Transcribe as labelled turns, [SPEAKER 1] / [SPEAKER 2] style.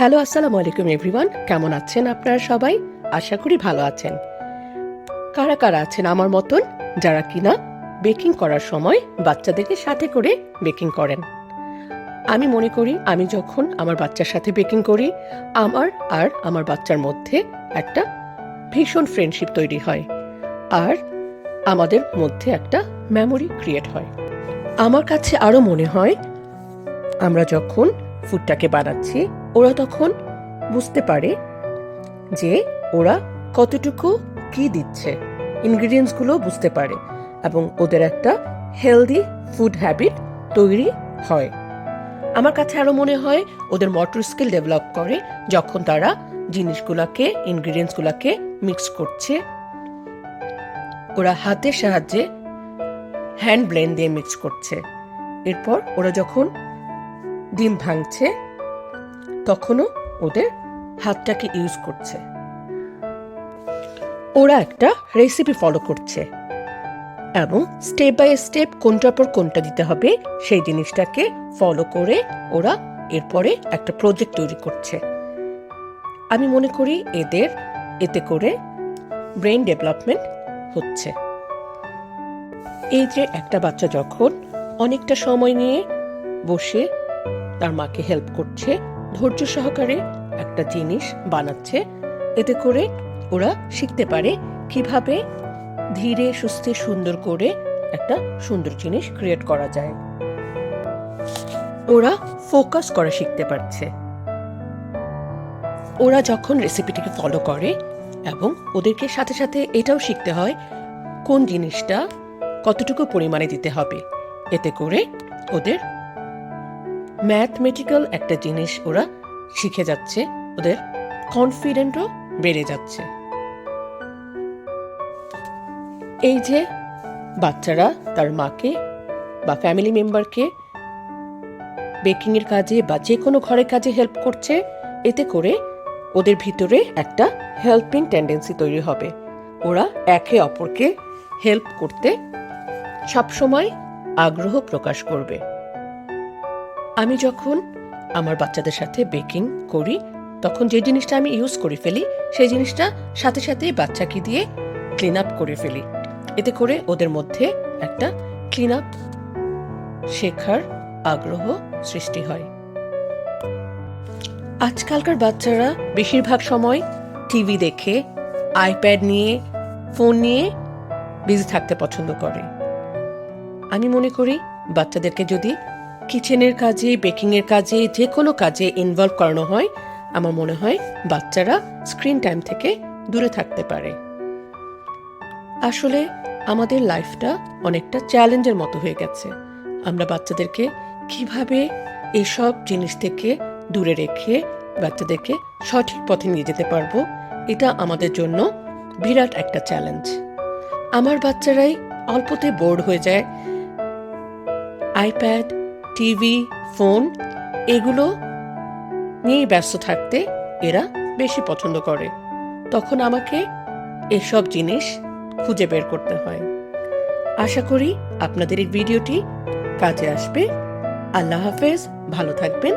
[SPEAKER 1] Hello, আসসালামু আলাইকুম everyone. কেমন আছেন আপনারা সবাই? আশা করি ভালো আছেন। কারা কারা আছেন আমার মতন? যারা কিনা বেকিং করার সময় বাচ্চাদেরকে সাথে করে বেকিং করেন। আমি মনে করি, আমি যখন আমার বাচ্চার সাথে বেকিং করি, আমার আর আমার বাচ্চার মধ্যে একটা ভীষণ ফ্রেন্ডশিপ তৈরি হয়। আর আমাদের মধ্যে একটা মেমোরি ক্রিয়েট হয়। আমার কাছে আরও মনে হয়, আমরা যখন ফুডটাকে বানাচ্ছি ওরা তখন বুঝতে পারে যে ওরা কতটুকু কি দিচ্ছে। ইনগ্রিডিয়েন্টসগুলো বুঝতে পারে এবং ওদের একটা হেলদি ফুড হ্যাবিট তৈরি হয়। আমার কাছে আরও মনে হয় ওদের মোটর স্কিল ডেভেলপ করে যখন তারা জিনিসগুলোকে, ইনগ্রিডিয়েন্টসগুলোকে মিক্স করছে। ওরা হাতের সাহায্যে হ্যান্ড ব্লেন্ড দিয়ে মিক্স করছে। এরপর ওরা যখন ডিম ভাঙছে তখনও ওদের হাতটাকে ইউজ করছে। ওরা একটা রেসিপি ফলো করছে এবং স্টেপ বাই স্টেপ কোনটার পর কোনটা দিতে হবে সেই জিনিসটাকে ফলো করে ওরা এরপরে একটা প্রজেক্ট তৈরি করছে। আমি মনে করি এদের এতে করে ব্রেন ডেভেলপমেন্ট হচ্ছে। এই যে একটা বাচ্চা যখন অনেকটা সময় নিয়ে বসে তার মাকে হেল্প করছে ধৈর্য সহকারে একটা জিনিস বানাচ্ছে। এতে করে ওরা শিখতে পারে কীভাবে ধীরে, সুস্থে, সুন্দর করে একটা সুন্দর জিনিস ক্রিয়েট করা যায়। ওরা ফোকাস করা শিখতে পারছে। ওরা যখন রেসিপিটিকে ফলো করে এবং ওদেরকে সাথে সাথে এটাও শিখতে হয় কোন জিনিসটা কতটুকু পরিমাণে দিতে হবে। এতে করে ওদের ম্যাথমেটিক্যাল একটা জিনিস ওরা শিখে যাচ্ছে, ওদের কনফিডেন্টও বেড়ে যাচ্ছে। এই যে বাচ্চারা তার মাকে বা ফ্যামিলি মেম্বারকে বেকিংয়ের কাজে বা যে কোনো ঘরের কাজে হেল্প করছে, এতে করে ওদের ভিতরে একটা হেল্পিং টেন্ডেন্সি তৈরি হবে। ওরা একে অপরকে হেল্প করতে সবসময় আগ্রহ প্রকাশ করবে। আমি যখন আমার বাচ্চাদের সাথে বেকিং করি, তখন যে জিনিসটা আমি ইউজ করে ফেলি, সেই জিনিসটা সাথে সাথে বাচ্চাকে দিয়ে ক্লিন আপ করে ফেলি। এতে করে ওদের মধ্যে একটা ক্লিন আপ শেখার আগ্রহ সৃষ্টি হয়। আজকালকার বাচ্চারা বেশিরভাগ সময় টিভি দেখে আইপ্যাড নিয়ে ফোন নিয়ে বিজি থাকতে পছন্দ করে। আমি মনে করি বাচ্চাদেরকে যদি কিচেনের কাজে বেকিংয়ের কাজে যে কোনো কাজে ইনভলভ করানো হয়, আমার মনে হয় বাচ্চারা স্ক্রিন টাইম থেকে দূরে থাকতে পারে। আসলে আমাদের লাইফটা অনেকটা চ্যালেঞ্জের মতো হয়ে গেছে। আমরা বাচ্চাদেরকে কীভাবে এসব জিনিস থেকে দূরে রেখে বাচ্চাদেরকে সঠিক পথে নিয়ে যেতে পারব, এটা আমাদের জন্য বিরাট একটা চ্যালেঞ্জ আমার বাচ্চারাই অল্পতে বোর্ড হয়ে যায় আইপ্যাড টিভি, ফোন এগুলো নিয়েই ব্যস্ত থাকতে এরা বেশি পছন্দ করে। তখন আমাকে এসব জিনিস খুঁজে বের করতে হয়। আশা করি আপনাদের এই ভিডিওটি কাজে আসবে। আল্লাহ হাফেজ, ভালো থাকবেন।